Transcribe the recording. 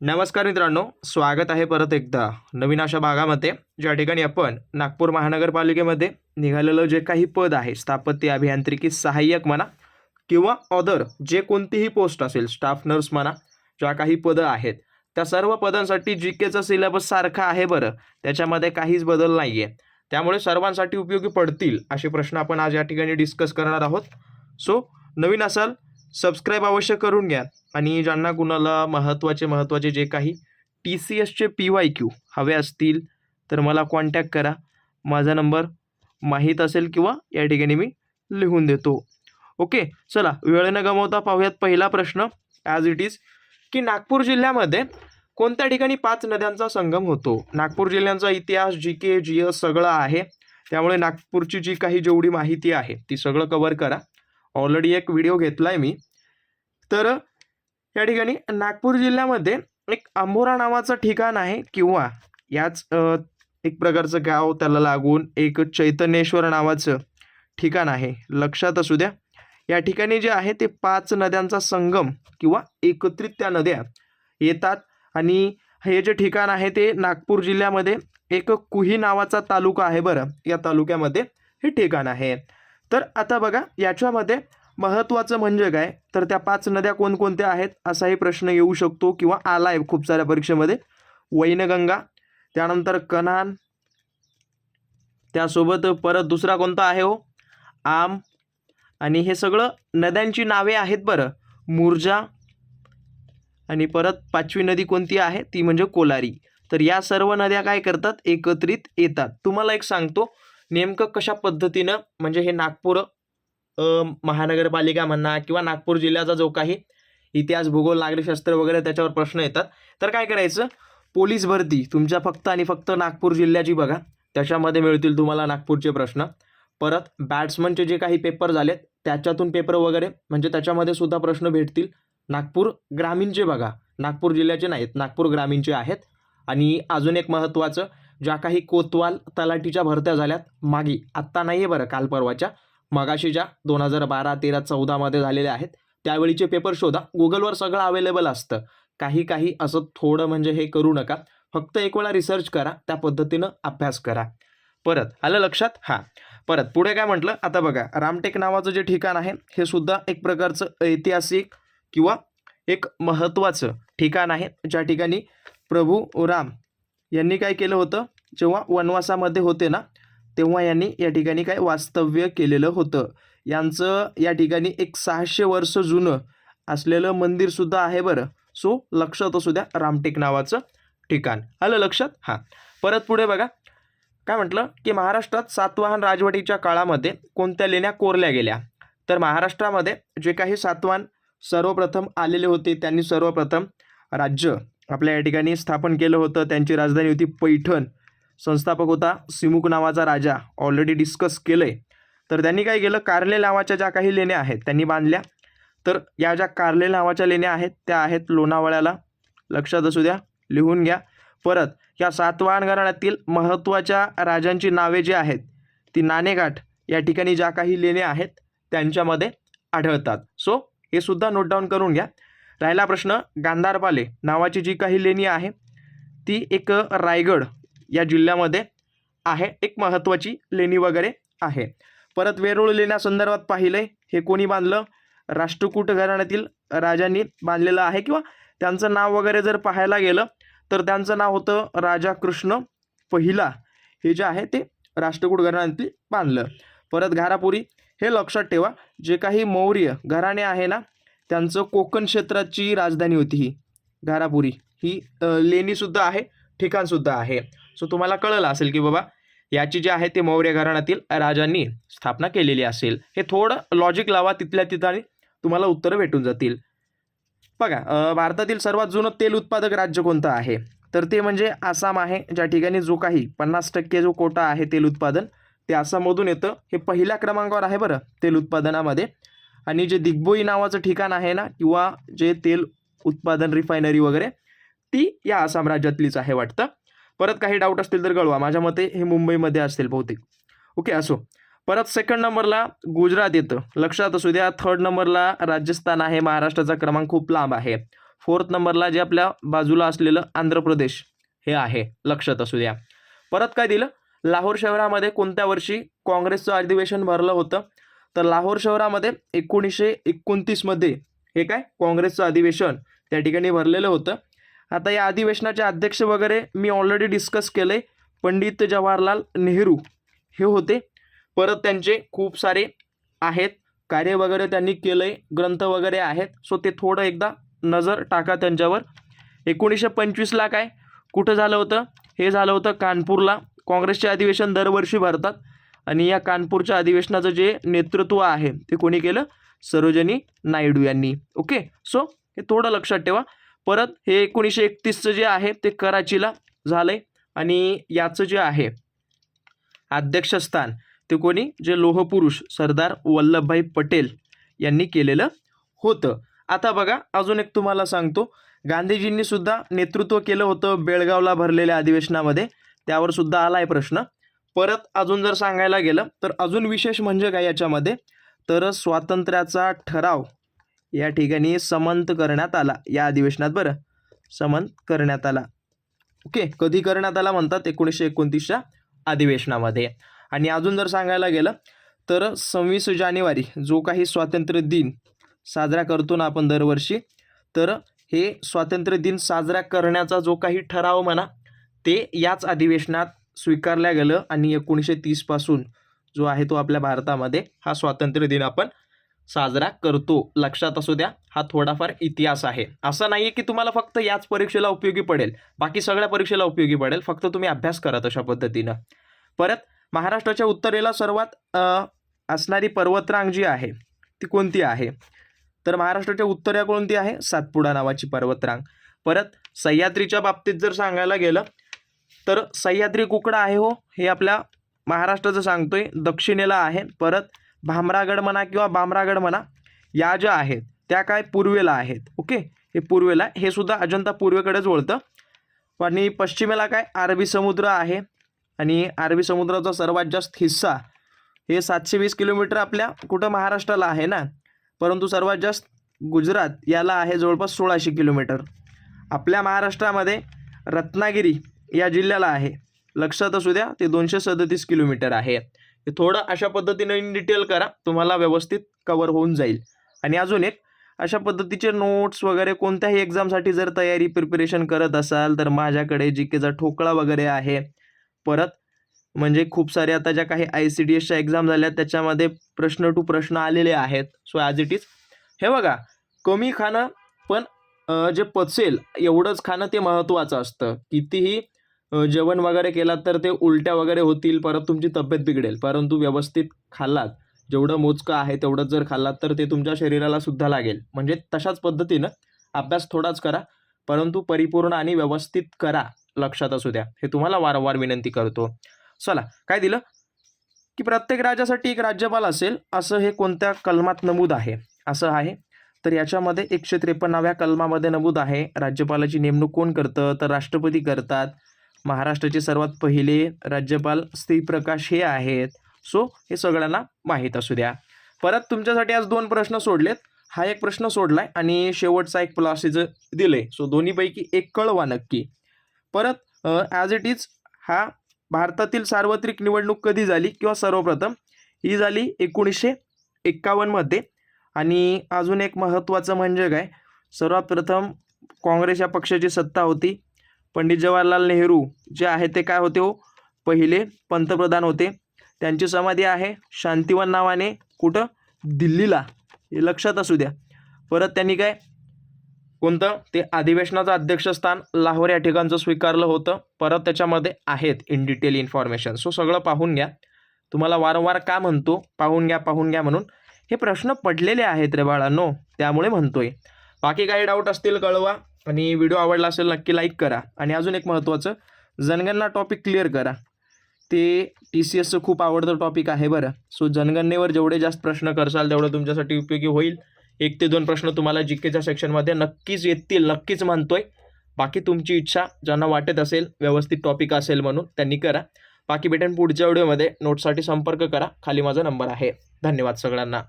नमस्कार मित्रांनो स्वागत आहे परत एकदा नवीन अशा भागामध्ये. ज्या ठिकाणी आपण नागपूर महानगरपालिकेमध्ये निघालेलं जे काही पद आहे स्थापत्य अभियांत्रिकी सहाय्यक म्हणा किंवा ऑदर जे कोणतीही पोस्ट असेल स्टाफ नर्स म्हणा ज्या काही पदं आहेत त्या सर्व पदांसाठी जी केचा सिलेबस सारखा आहे बरं. त्याच्यामध्ये काहीच बदल नाही आहे त्यामुळे सर्वांसाठी उपयोगी पडतील असे प्रश्न आपण आज या ठिकाणी डिस्कस करणार आहोत. सो नवीन असाल सबस्क्राईब अवश्य करून घ्या. आणि ज्यांना कुणाला महत्त्वाचे महत्त्वाचे जे काही टी सी एसचे पी वाय क्यू हवे असतील तर मला कॉन्टॅक्ट करा. माझा नंबर माहीत असेल किंवा या ठिकाणी मी लिहून देतो. ओके चला वेळ न गमावता पाहूयात पहिला प्रश्न. ॲज इट इज की नागपूर जिल्ह्यामध्ये कोणत्या ठिकाणी पाच नद्यांचा संगम होतो? नागपूर जिल्ह्यांचा इतिहास जी के जी एस सगळं आहे. त्यामुळे नागपूरची जी काही जेवढी माहिती आहे ती सगळं कवर करा. ऑलरेडी एक व्हिडिओ घेतला आहे मी. तर या ठिकाणी नागपूर जिल्ह्यामध्ये एक आंबोरा नावाचं ठिकाण आहे किंवा याच एक प्रकारचं गाव त्याला लागून एक चैतन्येश्वर नावाचं ठिकाण आहे. लक्षात असू द्या. या ठिकाणी जे आहे ते पाच नद्यांचा संगम किंवा एकत्रित त्या नद्या येतात आणि हे जे ठिकाण आहे ते नागपूर जिल्ह्यामध्ये एक कुही नावाचा तालुका आहे बरं. या तालुक्यामध्ये हे ठिकाण आहे. तर आता बघा याच्यामध्ये महत्त्वाचं म्हणजे काय? तर त्या पाच नद्या कोणकोणत्या आहेत? असाही प्रश्न येऊ शकतो किंवा आला आहे खूप साऱ्या परीक्षेमध्ये. वैनगंगा त्यानंतर कन्हान त्यासोबत परत दुसरा कोणता आहे हो? आम. आणि हे सगळं नद्यांची नावे आहेत बरं. मुर्जा आणि परत पाचवी नदी कोणती आहे? ती म्हणजे कोलारी. तर या सर्व नद्या काय करतात? एकत्रित येतात. तुम्हाला एक सांगतो नेमकं कशा पद्धतीनं म्हणजे हे नागपूर महानगरपालिका म्हणा किंवा नागपूर जिल्ह्याचा जो काही इतिहास भूगोल नागरिकशास्त्र वगैरे त्याच्यावर प्रश्न येतात. तर काय करायचं? पोलीस भरती तुमच्या फक्त आणि फक्त नागपूर जिल्ह्याची बघा. त्याच्यामध्ये मिळतील तुम्हाला नागपूरचे प्रश्न. परत बॅट्समनचे जे काही पेपर झालेत त्याच्यातून पेपर वगैरे म्हणजे त्याच्यामध्ये सुद्धा प्रश्न भेटतील. नागपूर ग्रामीणचे बघा. नागपूर जिल्ह्याचे नाहीत नागपूर ग्रामीणचे आहेत. आणि अजून एक महत्त्वाचं ज्या काही कोतवाल तलाठीच्या भरत्या झाल्यात मागे आत्ता नाही आहे बरं काल परवाच्या. मगाशी ज्या दोन हजार बारा तेरा चौदामध्ये झालेल्या आहेत. त्यावेळीचे पेपर शोधा. गुगलवर सगळं अवेलेबल असतं. काही काही असं थोडं म्हणजे हे करू नका. फक्त एक वेळा रिसर्च करा. त्या पद्धतीनं अभ्यास करा. परत आलं लक्षात? हां. परत पुढे काय म्हटलं? आता बघा रामटेक नावाचं जे ठिकाण आहे हे सुद्धा एक प्रकारचं ऐतिहासिक किंवा एक महत्त्वाचं ठिकाण आहे. ज्या ठिकाणी प्रभू राम यांनी काय केलं होतं? जेव्हा वनवासामध्ये होते ना तेव्हा यांनी या ठिकाणी काय वास्तव्य केलेलं होतं. यांचं या ठिकाणी एक सहाशे वर्ष जुनं असलेलं मंदिरसुद्धा आहे बरं. सो लक्षात असू द्या रामटेक नावाचं ठिकाण. आलं लक्षात? हां. परत पुढे बघा. काय म्हटलं? की महाराष्ट्रात सातवाहन राजवटीच्या काळामध्ये कोणत्या लेण्या कोरल्या गेल्या? तर महाराष्ट्रामध्ये जे काही सातवाहन सर्वप्रथम आलेले होते त्यांनी सर्वप्रथम राज्य आपल्या या ठिकाणी स्थापन केलं होतं. त्यांची राजधानी होती पैठण. संस्थापक होता सिमुक नावाचा राजा. ऑलरेडी डिस्कस केलं आहे तर त्यांनी काय केलं? कार्ले नावाच्या ज्या काही लेण्या आहेत त्यांनी बांधल्या. तर या ज्या कार्ले नावाच्या लेण्या आहेत त्या आहेत लोणावळ्याला. लक्षात असू द्या लिहून घ्या. परत या सातवाहन घराण्यातील महत्त्वाच्या राजांची नावे जी आहेत ती नाणेघाट या ठिकाणी ज्या काही लेण्या आहेत त्यांच्यामध्ये आढळतात. सो हे सुद्धा नोट डाऊन करून घ्या. राहिला प्रश्न गांधारपाले नावाची जी काही लेणी आहे ती एक रायगड या जिल्ह्यामध्ये आहे. एक महत्त्वाची लेणी वगैरे आहे. परत वेरूळ लेण्यासंदर्भात पाहिलं हे कोणी बांधलं? राष्ट्रकूट घराण्यातील राजांनी बांधलेलं आहे किंवा त्यांचं नाव वगैरे जर पाहायला गेलं तर त्यांचं नाव होतं राजा कृष्ण पहिला. हे जे आहे ते राष्ट्रकूट घराण्यातील बांधलं. परत घारापुरी हे लक्षात ठेवा. जे काही मौर्य घराणे आहे ना त्यांचं कोकण क्षेत्राची राजधानी होती ही. घारापुरी. ही लेणीसुद्धा आहे ठिकाणसुद्धा आहे. सो तुम्हाला कळलं असेल की बाबा याची जी आहे ते मौर्य घराण्यातील राजांनी स्थापना केलेली असेल. हे थोडं लॉजिक लावा तिथल्या तिथं तुम्हाला उत्तरं भेटून जातील. बघा भारतातील सर्वात जुनं तेल उत्पादक राज्य कोणतं आहे? तर ते म्हणजे आसाम आहे ज्या ठिकाणी जो काही पन्नास टक्के जो कोटा आहे तेल उत्पादन ते आसाममधून येतं. हे पहिल्या क्रमांकावर आहे बरं तेल उत्पादनामध्ये. आणि जे दिग्बोई नावाचं ठिकाण आहे ना किंवा जे तेल उत्पादन रिफायनरी वगैरे ती या आसाम राज्यातलीच आहे वाटतं. परत काही डाऊट असतील तर कळवा. माझ्या मते हे मुंबईमध्ये असतील बहुतेक. ओके असो. परत सेकंड नंबरला गुजरात येतं. लक्षात असू द्या थर्ड नंबरला राजस्थान आहे. महाराष्ट्राचा क्रमांक खूप लांब आहे. फोर्थ नंबरला जे आपल्या बाजूला असलेलं आंध्र प्रदेश हे आहे. लक्षात असू द्या. परत काय दिलं? लाहोर शहरामध्ये कोणत्या वर्षी काँग्रेसचं अधिवेशन भरलं होतं? तर लाहोर शहरामध्ये एकोणीसशे एकोणतीसमध्ये हे काय? काँग्रेसचं अधिवेशन त्या ठिकाणी भरलेलं होतं. आता या अधिवेशनाचे अध्यक्ष वगैरे मी ऑलरेडी डिस्कस केलं. आहे पंडित जवाहरलाल नेहरू हे होते. परत त्यांचे खूप सारे आहेत. कार्य वगैरे त्यांनी केलं आहे ग्रंथ वगैरे आहेत. सो ते थोडं एकदा नजर टाका त्यांच्यावर. एकोणीसशे पंचवीसला काय? कुठं झालं होतं? हे झालं होतं कानपूरला. काँग्रेसचे अधिवेशन दरवर्षी भरतात. आणि या कानपूरच्या अधिवेशनाचं जे नेतृत्व आहे ते कोणी केलं? सरोजनी नायडू यांनी. ओके सो हे थोडं लक्षात ठेवा. परत हे एकोणीसशे एकतीसचं जे आहे ते कराचीला झालं आहे आणि याचं जे आहे अध्यक्षस्थान ते कोणी? जे लोहपुरुष सरदार वल्लभभाई पटेल यांनी केलेलं होतं. आता बघा अजून एक तुम्हाला सांगतो. गांधीजींनी सुद्धा नेतृत्व केलं होतं बेळगावला भरलेल्या अधिवेशनामध्ये. त्यावर सुद्धा आला आहे प्रश्न. परत अजून जर सांगायला गेलं तर अजून विशेष म्हणजे काय याच्यामध्ये? तर स्वातंत्र्याचा ठराव या ठिकाणी समंत करण्यात आला. या अधिवेशनात बरं. समंत करण्यात आला. ओके कधी करण्यात आला म्हणतात? एकोणीसशे एकोणतीसच्या अधिवेशनामध्ये. आणि अजून जर सांगायला गेलं तर सव्वीस जानेवारी जो काही स्वातंत्र्य दिन साजरा करतो ना आपण दरवर्षी तर हे स्वातंत्र्य दिन साजरा करण्याचा जो काही ठराव म्हणा ते याच अधिवेशनात स्वीकारल्या गेलं. आणि एकोणीसशे तीसपासून जो आहे तो आपल्या भारतामध्ये हा स्वातंत्र्य दिन आपण साजरा करतो. लक्षात असू द्या हा थोडाफार इतिहास आहे. असं नाही आहे की तुम्हाला फक्त याच परीक्षेला उपयोगी पडेल. बाकी सगळ्या परीक्षेला उपयोगी पडेल. फक्त तुम्ही अभ्यास करा तशा पद्धतीनं. परत महाराष्ट्राच्या उत्तरेला सर्वात असणारी पर्वतरांग जी आहे ती कोणती आहे? तर महाराष्ट्राच्या उत्तरेला कोणती आहे? सातपुडा नावाची पर्वतरांग. परत सह्याद्रीच्या बाबतीत जर सांगायला गेलं तर सह्याद्री कुकडा आहे हो हे आपल्या महाराष्ट्राचं सांगतोय. दक्षिणेला आहे. परत भामरागड म्हणा किंवा बामरागड म्हणा या ज्या आहेत त्या काय पूर्वेला आहेत ओके? हे पूर्वेला हे सुद्धा अजंता पूर्वेकडेच वळतं आणि पश्चिमेला काय? अरबी समुद्र आहे. आणि अरबी समुद्राचा सर्वात जास्त हिस्सा हे सातशे वीस किलोमीटर आपल्या कुठं महाराष्ट्राला आहे ना? परंतु सर्वात जास्त गुजरात याला आहे जवळपास सोळाशे किलोमीटर. आपल्या महाराष्ट्रामध्ये रत्नागिरी या जिल्ह्याला आहे. लक्षात असू द्या ते दोनशे सदतीस किलोमीटर आहे. हे थोडं अशा पद्धतीने इन डिटेल करा. तुम्हाला व्यवस्थित कवर होऊन जाईल. आणि अजून एक अशा पद्धतीचे नोट्स वगैरे कोणत्याही एक्झामसाठी जर तयारी प्रिपरेशन करत असाल तर माझ्याकडे जी केचा ठोकळा वगैरे आहे. परत म्हणजे खूप सारे आता ज्या काही आय सी डी एसच्या एक्झाम झाल्या त्याच्यामध्ये प्रश्न टू प्रश्न आलेले आहेत. सो ॲज इट इज हे बघा कमी खाणं पण जे पचेल एवढंच खाणं ते महत्त्वाचं असतं. कितीही जेवण वगैरे केलात तर ते उलट्या वगैरे होतील परत तुमची तब्येत बिघडेल. परंतु व्यवस्थित खाल्लात. जेवढं मोजकं आहे तेवढंच जर खाल्लात तर ते तुमच्या शरीराला सुद्धा लागेल. म्हणजे तशाच पद्धतीनं अभ्यास थोडाच करा परंतु परिपूर्ण आणि व्यवस्थित करा लक्षात असू द्या. हे तुम्हाला वारंवार विनंती करतो. चला काय दिलं? की प्रत्येक राज्यासाठी एक राज्यपाल असेल असं हे कोणत्या कलमात नमूद आहे? असं आहे. तर याच्यामध्ये एकशे त्रेपन्नाव्या कलमामध्ये नमूद आहे राज्यपालाची नेमणूक कोण करतं? तर राष्ट्रपती करतात. महाराष्ट्राचे सर्वात पहिले राज्यपाल श्रीप्रकाश हे आहेत. सो हे सगळ्यांना माहीत असू द्या. परत तुमच्यासाठी आज दोन प्रश्न सोडलेत. हा एक प्रश्न सोडलाय आणि शेवटचा एक प्लॉसीचं दिलंय. सो दोन्हीपैकी एक कळवा नक्की. परत ॲज इट इज हा भारतातील सार्वत्रिक निवडणूक कधी झाली किंवा सर्वप्रथम? ही झाली एकोणीसशे एक्कावन्नमध्ये आणि अजून एक महत्त्वाचं म्हणजे काय? सर्वात प्रथम काँग्रेस या पक्षाची सत्ता होती. पंडित जवाहरलाल नेहरू जे आहे ते काय होते हो? पहिले पंतप्रधान होते. त्यांची समाधी आहे शांतिवन नावाने कुठं? दिल्लीला. हे लक्षात असू द्या. परत त्यांनी काय? कोणतं? ते अधिवेशनाचं अध्यक्षस्थान लाहोर या ठिकाणचं स्वीकारलं होतं. परत त्याच्यामध्ये आहेत इन डिटेल इन्फॉर्मेशन सो सगळं पाहून घ्या. तुम्हाला वारंवार का म्हणतो? पाहून घ्या पाहून घ्या म्हणून. हे प्रश्न पडलेले आहेत रे बाळांनो. त्यामुळे म्हणतोय. बाकी काही डाऊट असतील कळवा. आणि व्हिडिओ आवडला असेल नक्की लाईक करा. आणि अजून एक महत्त्वाचं जनगणना टॉपिक क्लिअर करा. ते टी सी एसचं खूप आवडतं टॉपिक आहे बरं. सो जनगणनेवर जेवढे जास्त प्रश्न करसाल तेवढं तुमच्यासाठी उपयोगी होईल. एक ते दोन प्रश्न तुम्हाला जी केच्या सेक्शनमध्ये नक्कीच येतील नक्कीच म्हणतोय बाकी तुमची इच्छा ज्यांना वाटत असेल व्यवस्थित टॉपिक असेल म्हणून त्यांनी करा. बाकी भेटेन पुढच्या व्हिडिओमध्ये. नोटसाठी संपर्क करा. खाली माझा नंबर आहे. धन्यवाद सगळ्यांना.